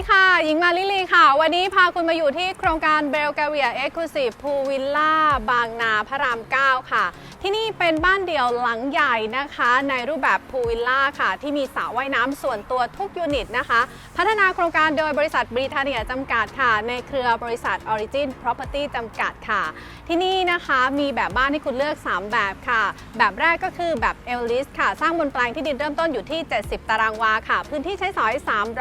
ดีค่ะ หญิงมาลิลีค่ะ วันนี้พาคุณมาอยู่ที่โครงการเบลกาเวียเอ็กซ์คลูซีฟพูวิลล่าบางนาพระราม 9 ค่ะ ที่นี่เป็นบ้านเดี่ยวหลังใหญ่นะคะ ในรูปแบบพูวิลล่าค่ะ ที่มีสระว่ายน้ำส่วนตัวทุกยูนิตนะคะ พัฒนาโครงการโดยบริษัทบริทาเนียจำกัดค่ะ ในเครือบริษัท Origin Property จำกัดค่ะ ที่นี่นะคะมีแบบบ้านให้คุณเลือก 3 แบบค่ะ แบบแรกก็คือแบบเอลลิสค่ะ สร้างบนแปลงที่ดินเริ่มต้นอยู่ที่ 70 ตารางวาค่ะ พื้นที่ใช้สอย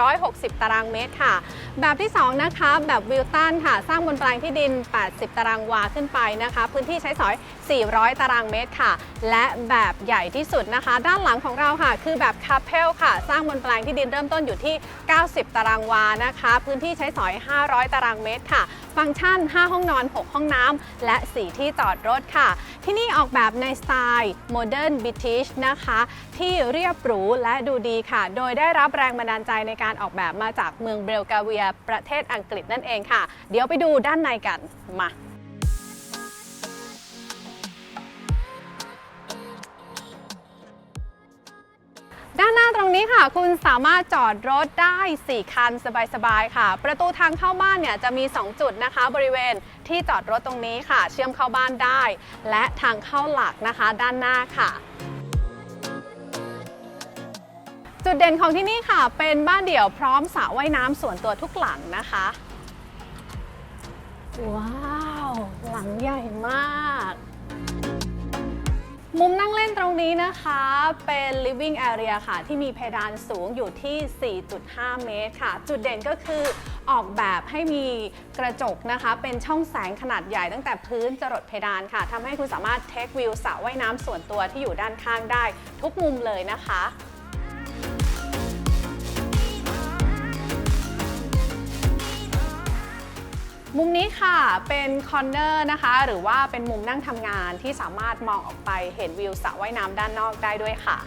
360 ตารางเมตรค่ะ แบบที่ 2 นะคะแบบวิลตันค่ะ สร้างบนแปลงที่ดิน 80 ตารางวาขึ้นไปนะคะ พื้นที่ใช้สอย 400 ตารางเมตรค่ะ และแบบใหญ่ที่สุดนะคะ ด้านหลังของเราค่ะ คือแบบคาเพลค่ะ สร้างบนแปลงที่ดินเริ่มต้นอยู่ที่ 90 ตารางวานะคะ พื้นที่ใช้สอย 500 ตารางเมตรค่ะ ฟังก์ชัน 5 ห้องนอน 6 ห้องน้ำและ 4 ที่จอดรถค่ะ ที่นี่ออกแบบในสไตล์โมเดิร์นบิทิชนะคะ ที่เรียบหรูและดูดีค่ะ โดยได้รับแรงบันดาลใจในการออกแบบมาจากเมืองเบลกาเวีย ประเทศอังกฤษนั่นเองค่ะ เดี๋ยวไปดูด้านในกันมา รงนี้ค่ะ คุณสามารถจอดรถได้ 4 คันสบายๆค่ะ ประตูทางเข้าบ้านเนี่ยจะมี 2 จุดนะคะ บริเวณที่จอดรถตรงนี้ค่ะ เชื่อมเข้าบ้านได้ และทางเข้าหลักนะคะ ด้านหน้าค่ะจุดเด่นของที่นี่ค่ะ เป็นบ้านเดี่ยวพร้อมสระว่ายน้ำส่วนตัวทุกหลังนะคะ ว้าว หลังใหญ่มาก มุมนั่งเล่นตรงนี้นะคะ เป็น living area ค่ะ ที่มีเพดานสูงอยู่ที่ 4.5 เมตรค่ะ จุดเด่นก็คือออกแบบให้มีกระจกนะคะ เป็นช่องแสงขนาดใหญ่ตั้งแต่พื้นจรดเพดานค่ะทำให้คุณสามารถเทควิวสระว่ายน้ำส่วนตัวที่อยู่ด้านข้างได้ทุกมุมเลยนะคะ มุมนี้ค่ะเป็นคอนเนอร์นะคะ หรือว่าเป็นมุมนั่งทำงานที่สามารถมองออกไปเห็นวิวสระว่ายน้ำด้านนอกได้ด้วยค่ะ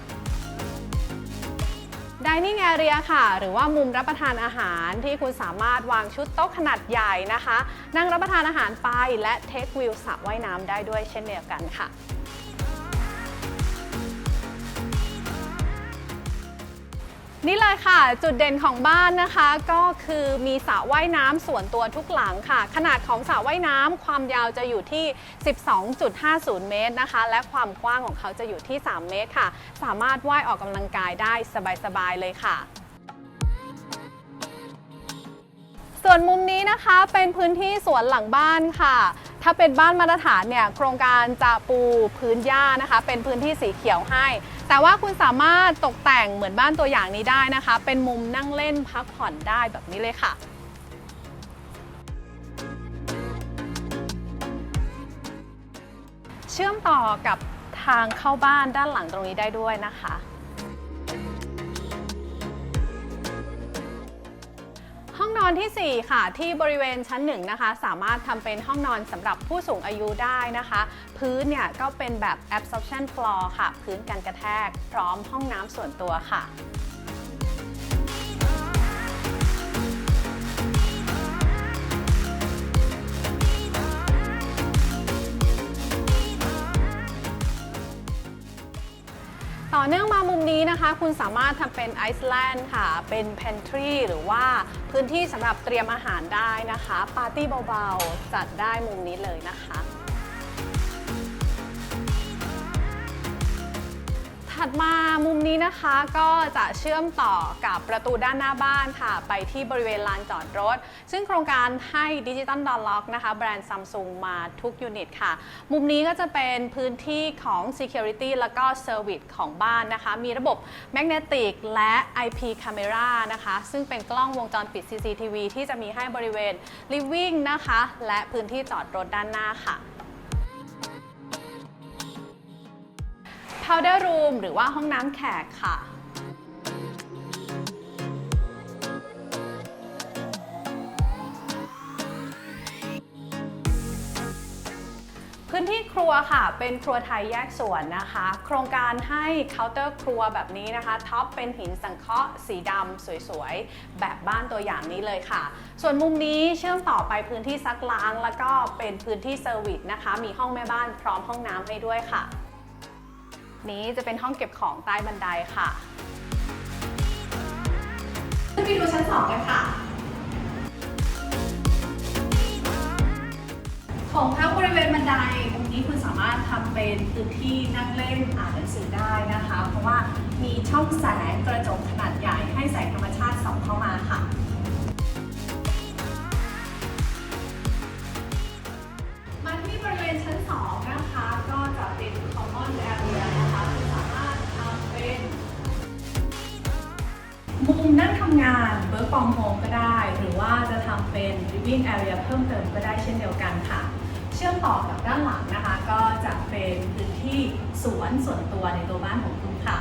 Dining Area ค่ะ หรือว่ามุมรับประทานอาหารที่คุณสามารถวางชุดโต๊ะขนาดใหญ่นะคะ นั่งรับประทานอาหารไปและเทควิวสระว่ายน้ำได้ด้วยเช่นเดียวกันค่ะ นี่เลยค่ะ จุดเด่นของบ้านนะคะก็คือมีสระว่ายน้ำส่วนตัวทุกหลังค่ะ ขนาดของสระว่ายน้ำความยาวจะอยู่ที่ 12.50 เมตรนะคะ และความกว้างของเขาจะอยู่ที่ 3 เมตรค่ะ สามารถว่ายออกกำลังกายได้สบายๆเลยค่ะส่วนมุมนี้นะคะเป็นพื้นที่สวนหลังบ้านค่ะ ถ้าเป็นบ้านมาตรฐานเนี่ยโครงการจะปูพื้นหญ้านะคะ เป็นพื้นที่สีเขียวให้ แต่ว่าคุณสามารถตกแต่งเหมือนบ้านตัวอย่างนี้ได้นะคะ เป็นมุมนั่งเล่นพักผ่อนได้แบบนี้เลยค่ะเชื่อมต่อกับทางเข้าบ้านด้านหลังตรงนี้ได้ด้วยนะคะ องนอนที่ 4 ค่ะ ที่บริเวณชั้น1นะคะ สามารถทำเป็นห้องนอนสำหรับผู้สูงอายุได้นะคะ พื้นเนี่ยก็เป็นแบบ absorption floor ค่ะ พื้นกันกระแทก พร้อมห้องน้ำส่วนตัวค่ะ ต่อเนื่องมามุมนี้นะคะ คุณสามารถทำเป็นไอซ์แลนด์ค่ะ เป็น pantry หรือว่าพื้นที่สำหรับเตรียมอาหารได้นะคะ ปาร์ตี้เบาๆ จัดได้มุมนี้เลยนะคะ ถัดมามุมนี้นะคะก็จะเชื่อมต่อกับประตูด้านหน้าบ้านค่ะ ไปที่บริเวณลานจอดรถ ซึ่งโครงการให้ดิจิตอลดอ l ล็อกนะคะ แบรนด์ซัมซุงมาทุกยูนิตค่ะ มุมนี้ก็จะเป็นพื้นที่ของ Security แล้วก็ Service ของบ้านนะคะ มีระบบ Magnetic และ IP Camera นะคะ ซึ่งเป็นกล้องวงจรปิด CCTV ที่จะมีให้บริเวณ Living นะคะ และพื้นที่จอดรถด้านหน้าค่ะ powder room หรือว่าห้องน้ำแขกค่ะ พื้นที่ครัวค่ะ เป็นครัวไทยแยกส่วนนะคะ โครงการให้เคาน์เตอร์ครัวแบบนี้นะคะ ท็อปเป็นหินสังเคราะห์สีดำสวยๆ แบบบ้านตัวอย่างนี้เลยค่ะ ส่วนมุมนี้เชื่อมต่อไปพื้นที่ซักล้าง แล้วก็เป็นพื้นที่เซอร์วิสนะคะ มีห้องแม่บ้านพร้อมห้องน้ำให้ด้วยค่ะ นี้จะเป็นห้องเก็บของใต้บันไดค่ะขึ้นไปดูชั้นสองกันค่ะ ของพักบริเวณบันไดตรงนี้คุณสามารถทำเป็นพื้นที่นั่งเล่นอ่านหนังสือได้นะคะ เพราะว่ามีช่องแสงกระจกขนาดใหญ่ให้แสงธรรมชาติส่องเข้ามาค่ะมาที่บริเวณชั้น2นะคะ ก็จะเป็น common area มุมนั่งทำงาน work from home ก็ได้ หรือว่าจะทำเป็น living area เพิ่มเติมก็ได้เช่นเดียวกันค่ะ เชื่อมต่อกับด้านหลังนะคะ ก็จะเป็นพื้นที่สวนส่วนตัวในตัวบ้านของคุณค่ะ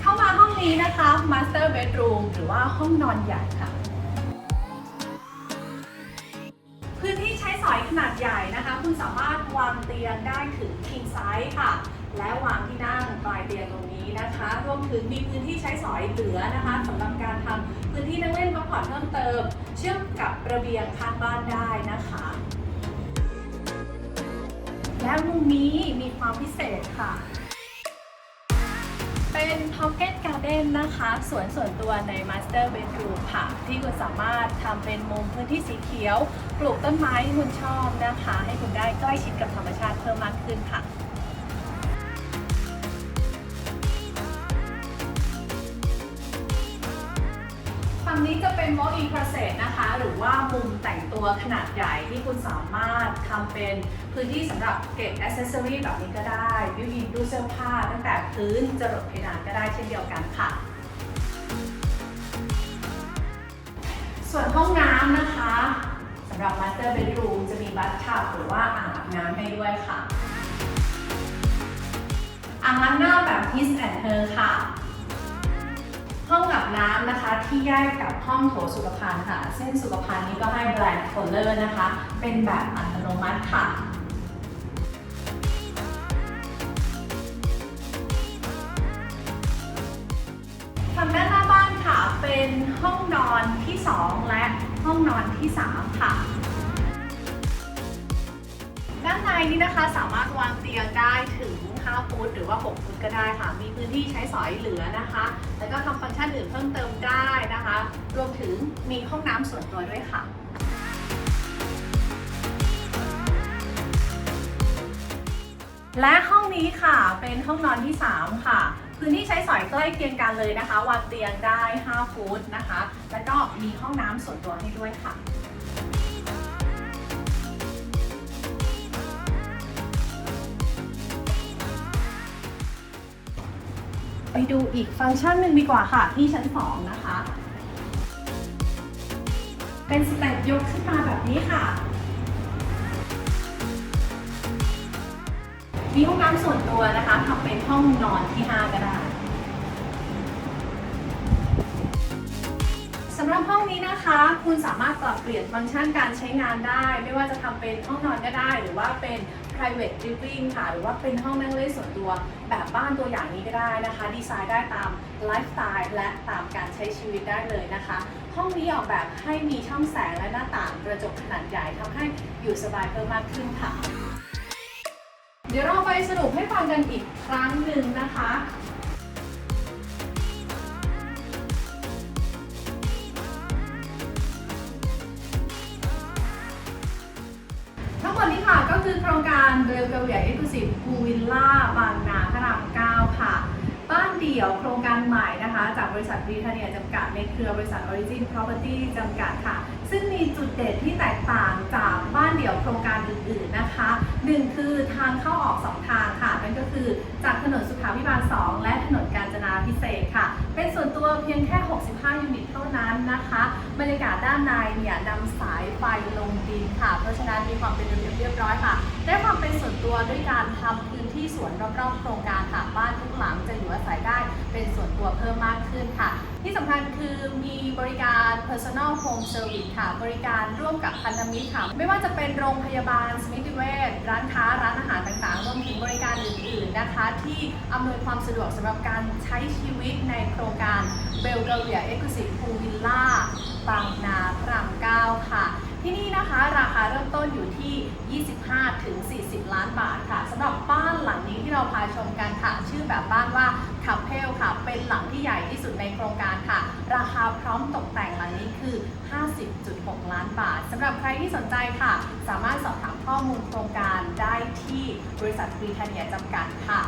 เข้ามาห้องนี้นะคะ master bedroom หรือว่าห้องนอนใหญ่ค่ะพื้นที่ใช้สอยขนาดใหญ่นะคะ คุณสามารถวางเตียงได้ถึง king size ค่ะ และวางที่นั่งปลายเตียงตรงนี้นะคะรวมถึงมีพื้นที่ใช้สอยเหลือนะคะสำหรับการทำพื้นที่นั่งเล่นพักผ่อนเพิ่มเติม เชื่อมกับระเบียงข้างบ้านได้นะคะและมุมนี้มีความพิเศษค่ะ เป็น Pocket Garden นะคะสวนส่วนตัวใน Master Bedroom ค่ะ ที่คุณสามารถทำเป็นมุมพื้นที่สีเขียว ปลูกต้นไม้ที่คุณชอบนะคะ ให้คุณได้ใกล้ชิดกับธรรมชาติเพิ่มมากขึ้นค่ะ จะเป็น walk in closet นะคะ หรือว่ามุมแต่งตัวขนาดใหญ่ที่คุณสามารถทำเป็นพื้นที่สำหรับเก็บอ c เซสซอรีแบบนี้ก็ได้บิวอินดูเสื้อผ้าตั้งแต่พื้นจรดเพดานก็ได้เช่นเดียวกันค่ะ ส่วนห้องน้ำนะคะสำหรับ Master Bedroom จะมีบัตทับหรือว่าอ่างอาบน้ำให้ด้วยค่ะอ่างล้างหน้าแบบ His and Her ค่ะ ห้องอาบน้ำนะคะที่แยกกับห้องโถสุขภัณฑ์ค่ะ เส้นสุขภัณฑ์นี้ก็ให้แบรนด์โคลเลอร์นะคะ เป็นแบบอัตโนมัติค่ะฝั่งด้านหน้าบ้านค่ะเป็นห้องนอนที่ 2 และห้องนอนที่ 3 ค่ะ นี้นะคะสามารถวางเตียงได้ถึง 5 ฟุตหรือว่า 6 ฟุตก็ได้ค่ะ มีพื้นที่ใช้สอยเหลือนะคะ แล้วก็ทำฟังก์ชันอื่นเพิ่มเติมได้นะคะ รวมถึงมีห้องน้ำส่วนตัวด้วยค่ะและห้องนี้ค่ะเป็นห้องนอนที่ 3 ค่ะ พื้นที่ใช้สอยใกล้เคียงกันเลยนะคะวางเตียงได้ 5 ฟุตนะคะ แล้วก็มีห้องน้ำส่วนตัวให้ด้วยค่ะ ไปดูอีกฟังก์ชันหนึ่งดีกว่าค่ะ ที่ชั้น 2 นะคะ เป็นสเต็ปยกขึ้นมาแบบนี้ค่ะ มีห้องน้ำส่วนตัวนะคะทำเป็นห้องนอนที่ 5 ก็ได้ำหรับห้องนี้นะคะ คุณสามารถปรับเปลี่ยนฟังก์ชันการใช้งานได้ ไม่ว่าจะทำเป็นห้องนอนก็ได้ หรือว่าเป็น private living ค่ะ หรือว่าเป็นห้องนั่งเล่นส่วนตัว แบบบ้านตัวอย่างนี้ก็ได้นะคะ ดีไซน์ได้ตามไลฟ์สไตล์และตามการใช้ชีวิตได้เลยนะคะ ห้องนี้ออกแบบให้มีช่องแสงและหน้าต่างกระจกขนาดใหญ่ทำให้อยู่สบายเพิ่มมากขึ้นค่ะ เดี๋ยวเราไปสรุปให้ฟังกันอีกครั้งหนึ่งนะคะ ค่ะก็คือโครงการเบลเกลเวียเอ็กซ์คลูซีฟพูวิลล่าบางนาพระราม9ค่ะ บ้านเดี่ยวโครงการใหม่นะคะ จากบริษัทบริทเนียจำกัดในเครือบริษัท Origin Property จำกัดค่ะ ซึ่งมีจุดเด่นที่แตกต่างจากบ้านเดี่ยวโครงการอื่นๆนะคะหนึ่งคือทางเข้าออก2ทางค่ะนั่นก็คือจากถนนสุขาพิบาล 2 และถนนกาญจนาพิเศษค่ะ เป็นส่วนตัวเพียงแค่ 65 ยูนิตเท่านั้นนะคะ บรรยากาศด้านในเนี่ยนำสายไฟลงดินค่ะ เพราะฉะนั้นมีความเป็นระเบียบเรียบร้อยค่ะ ได้ความเป็นส่วนตัวด้วยการทำพื้นที่สวนรอบๆโครงการค่ะ บ้านทุกหลังจะอยู่อาศัยได้เป็นส่วนตัวเพิ่มมากขึ้นค่ะ ที่สำคัญคือมีบริการ personal home service ค่ะ บริการร่วมกับพันธมิตรค่ะ ไม่ว่าจะเป็นโรงพยาบาลสมิติเวชร้านค้าร้านอาหารต่างๆ รวมถึงบริการอื่น ๆนะคะ ที่อำนวยความสะดวกสำหรับการใช้ชีวิตในโครงการเบลเกเวียเอ็กซ์คลูซีฟพูวิลล่าบางนาพระราม9ค่ะ ที่นี่นะคะราคาเริ่มต้นอยู่ที่ 25ถึง40 ล้านบาทค่ะสำหรับบ้านหลังนี้ที่เราพาชมกันค่ะ ชื่อแบบบ้านว่า คับเพลค่ะ เป็นหลังที่ใหญ่ที่สุดในโครงการค่ะ ราคาพร้อมตกแต่งหลังนี้คือ 50.6 ล้านบาทสำหรับใครที่สนใจค่ะ สามารถสอบถามข้อมูลโครงการได้ที่บริษัทบริทเนียจำกัดค่ะ